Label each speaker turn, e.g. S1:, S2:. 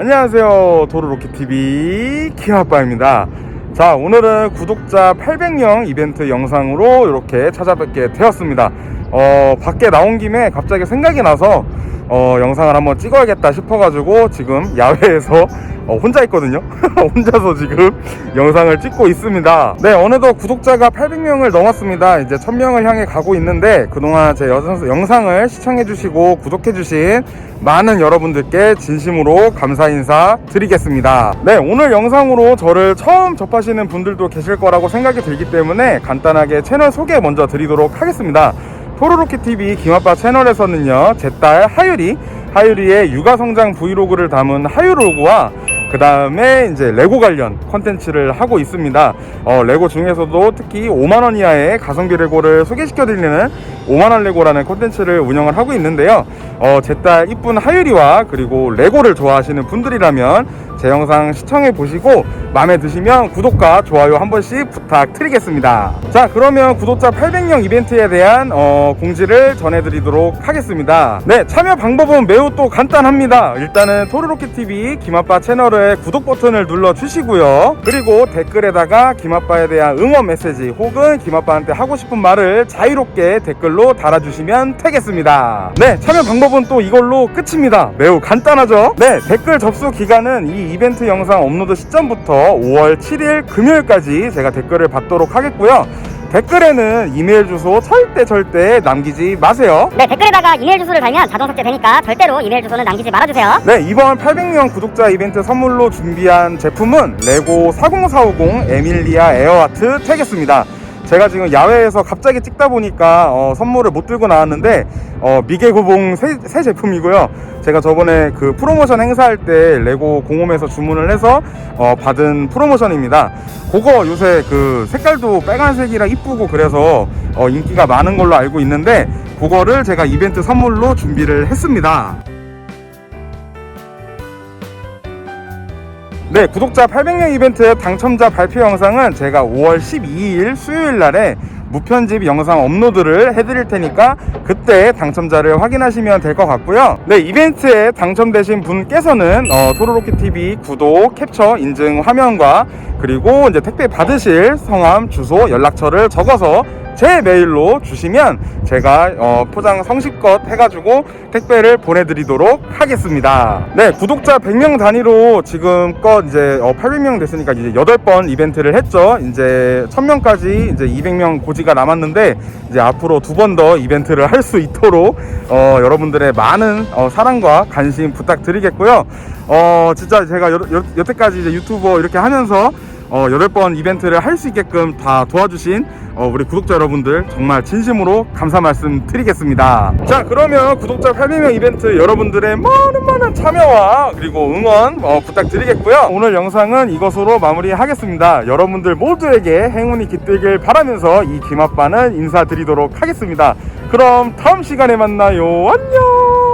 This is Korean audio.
S1: 안녕하세요. 도로로켓TV 키아빠입니다. 자 오늘은 구독자 800명 이벤트 영상으로 이렇게 찾아뵙게 되었습니다. 어 밖에 나온 김에 갑자기 생각이 나서 어 영상을 한번 찍어야겠다 싶어가지고 지금 야외에서 어, 혼자 있거든요? 혼자서 지금 영상을 찍고 있습니다. 네 어느덧 구독자가 800명을 넘었습니다. 이제 1000명을 향해 가고 있는데 그동안 제 여- 영상을 시청해 주시고 구독해 주신 많은 여러분들께 진심으로 감사 인사 드리겠습니다. 네 오늘 영상으로 저를 처음 접하시는 분들도 계실 거라고 생각이 들기 때문에 간단하게 채널 소개 먼저 드리도록 하겠습니다. 토로로키TV 김아빠 채널에서는요 제 딸 하유리 하유리의 육아성장 브이로그를 담은 하유로그와 그 다음에 이제 레고 관련 컨텐츠를 하고 있습니다. 어, 레고 중에서도 특히 5만원 이하의 가성비 레고를 소개시켜 드리는 5만원 레고라는 컨텐츠를 운영을 하고 있는데요. 어, 제 딸 이쁜 하유리와 그리고 레고를 좋아하시는 분들이라면 제 영상 시청해 보시고 마음에 드시면 구독과 좋아요 한 번씩 부탁드리겠습니다. 자, 그러면 구독자 800명 이벤트에 대한 어, 공지를 전해드리도록 하겠습니다. 네, 참여 방법은 매우 또 간단합니다. 일단은 토르로켓TV 김아빠 채널에 구독 버튼을 눌러 주시고요. 그리고 댓글에다가 김아빠에 대한 응원 메시지 혹은 김아빠한테 하고 싶은 말을 자유롭게 댓글로 달아주시면 되겠습니다. 네, 참여 방법은 또 이걸로 끝입니다. 매우 간단하죠? 네, 댓글 접수 기간은 이 이벤트 영상 업로드 시점부터 5월 7일 금요일까지 제가 댓글을 받도록 하겠고요. 댓글에는 이메일 주소 절대 절대 남기지 마세요.
S2: 네, 댓글에다가 이메일 주소를 달면 자동 삭제되니까 절대로 이메일 주소는 남기지 말아주세요.
S1: 네, 이번 800명 구독자 이벤트 선물로 준비한 제품은 레고 40450 에밀리아 에어아트 태겠습니다. 제가 지금 야외에서 갑자기 찍다 보니까 어, 선물을 못 들고 나왔는데 어, 미개구봉 새, 새 제품이고요. 제가 저번에 그 프로모션 행사할 때 레고 공홈에서 주문을 해서 어, 받은 프로모션입니다. 그거 요새 그 색깔도 빨간색이라 이쁘고 그래서 어, 인기가 많은 걸로 알고 있는데 그거를 제가 이벤트 선물로 준비를 했습니다. 네, 구독자 800명 이벤트 당첨자 발표 영상은 제가 5월 12일 수요일 날에 무편집 영상 업로드를 해드릴 테니까 그때 당첨자를 확인하시면 될 것 같고요. 네, 이벤트에 당첨되신 분께서는 어, 토로로키TV 구독, 캡처, 인증 화면과 그리고 이제 택배 받으실 성함, 주소, 연락처를 적어서 제 메일로 주시면 제가 어, 포장 성실껏 해가지고 택배를 보내드리도록 하겠습니다. 네, 구독자 100명 단위로 지금껏 이제 어, 800명 됐으니까 이제 8번 이벤트를 했죠. 이제 1000명까지 이제 200명 고지가 남았는데 이제 앞으로 두 번 더 이벤트를 할 수 있도록 어, 여러분들의 많은 어, 사랑과 관심 부탁드리겠고요. 어, 진짜 제가 여, 여, 여태까지 이제 유튜버 이렇게 하면서 어, 8번 이벤트를 할 수 있게끔 다 도와주신 어, 우리 구독자 여러분들 정말 진심으로 감사 말씀 드리겠습니다. 자, 그러면 구독자 800명 이벤트 여러분들의 많은 많은 참여와 그리고 응원 어, 부탁드리겠고요. 오늘 영상은 이것으로 마무리하겠습니다. 여러분들 모두에게 행운이 깃들길 바라면서 이 김아빠는 인사드리도록 하겠습니다. 그럼 다음 시간에 만나요. 안녕!